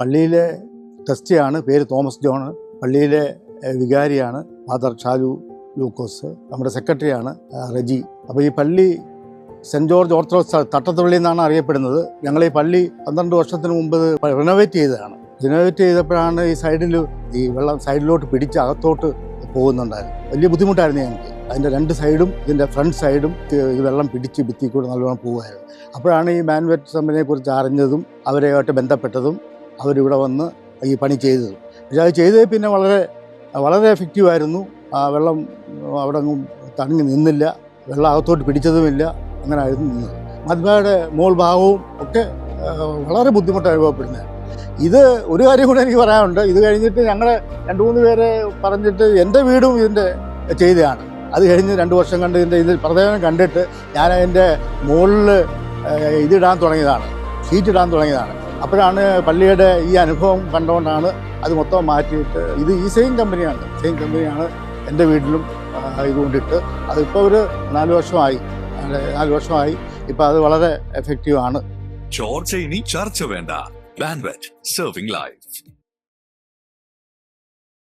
പള്ളിയിലെ ട്രസ്റ്റിയാണ് പേര് Thomas John. പള്ളിയിലെ വികാരിയാണ് ഫാദർ ഷാലു ലൂക്കോസ്. നമ്മുടെ സെക്രട്ടറിയാണ് റജി. അപ്പോൾ ഈ പള്ളി സെന്റ് ജോർജ് ഓർത്തഡോക്സ് തട്ടത്തുള്ളി എന്നാണ് അറിയപ്പെടുന്നത്. ഞങ്ങൾ ഈ പള്ളി പന്ത്രണ്ട് വർഷത്തിന് മുമ്പ് റിനോവേറ്റ് ചെയ്തതാണ്. റിനോവേറ്റ് ചെയ്തപ്പോഴാണ് ഈ സൈഡിൽ ഈ വെള്ളം സൈഡിലോട്ട് പിടിച്ച് അകത്തോട്ട് പോകുന്നുണ്ടായിരുന്നു വലിയ ബുദ്ധിമുട്ടായിരുന്നു ഞങ്ങൾക്ക്. അതിന്റെ രണ്ട് സൈഡും ഇതിന്റെ ഫ്രണ്ട് സൈഡും ഈ വെള്ളം പിടിച്ച് ഭിത്തി കൂടെ നല്ലോണം പോകുമായിരുന്നു അപ്പോഴാണ് ഈ മാൻവെറ്റ് കമ്പനിയെക്കുറിച്ച് അറിഞ്ഞതും അവരെയായിട്ട് ബന്ധപ്പെട്ടതും അവരിവിടെ വന്ന് ഈ പണി ചെയ്തത്. പക്ഷേ അത് ചെയ്തത് പിന്നെ വളരെ വളരെ എഫക്റ്റീവായിരുന്നു ആ വെള്ളം അവിടെ തണുങ്ങി നിന്നില്ല. വെള്ളം അകത്തോട്ട് പിടിച്ചതുമില്ല. അങ്ങനെ ആയിരുന്നു നിന്നത്. മദ്ബയുടെ മോൾ ഭാഗവും ഒക്കെ വളരെ ബുദ്ധിമുട്ട് അനുഭവപ്പെടുന്നത്. ഇത് ഒരു കാര്യം കൂടെ എനിക്ക് പറയാനുണ്ട്. ഇത് കഴിഞ്ഞിട്ട് ഞങ്ങൾ രണ്ട് മൂന്ന് പേരെ പറഞ്ഞിട്ട് എന്റെ വീടും ഇതിന്റെ ചെയ്തതാണ്. അത് കഴിഞ്ഞ് രണ്ട് വർഷം കണ്ട് ഇതിന്റെ ഇതിൽ പ്രധാനം കണ്ടിട്ട് ഞാൻ അതിന്റെ മുകളിൽ ഇതിടാൻ തുടങ്ങിയതാണ്. ഷീറ്റ് ഇടാൻ തുടങ്ങിയതാണ്. അപ്പോഴാണ് പള്ളിയുടെ ഈ അനുഭവം കണ്ടുകൊണ്ടാണ് അത് മൊത്തം മാറ്റിയിട്ട് ഇത് ഈ സെയിം കമ്പനിയാണ് സെയിം കമ്പനിയാണ് എന്റെ വീട്ടിലും ആ, ഇത് കൊണ്ടിട്ട് അതിപ്പോൾ ഒരു നാല് വർഷമായി. നാല് വർഷമായി. ഇപ്പം അത് വളരെ എഫക്റ്റീവ് ആണ്. ചോർച്ച ഇനി ചർച്ച വേണ്ട. ബാൻവെറ്റ് സെർവിംഗ് ലൈഫ്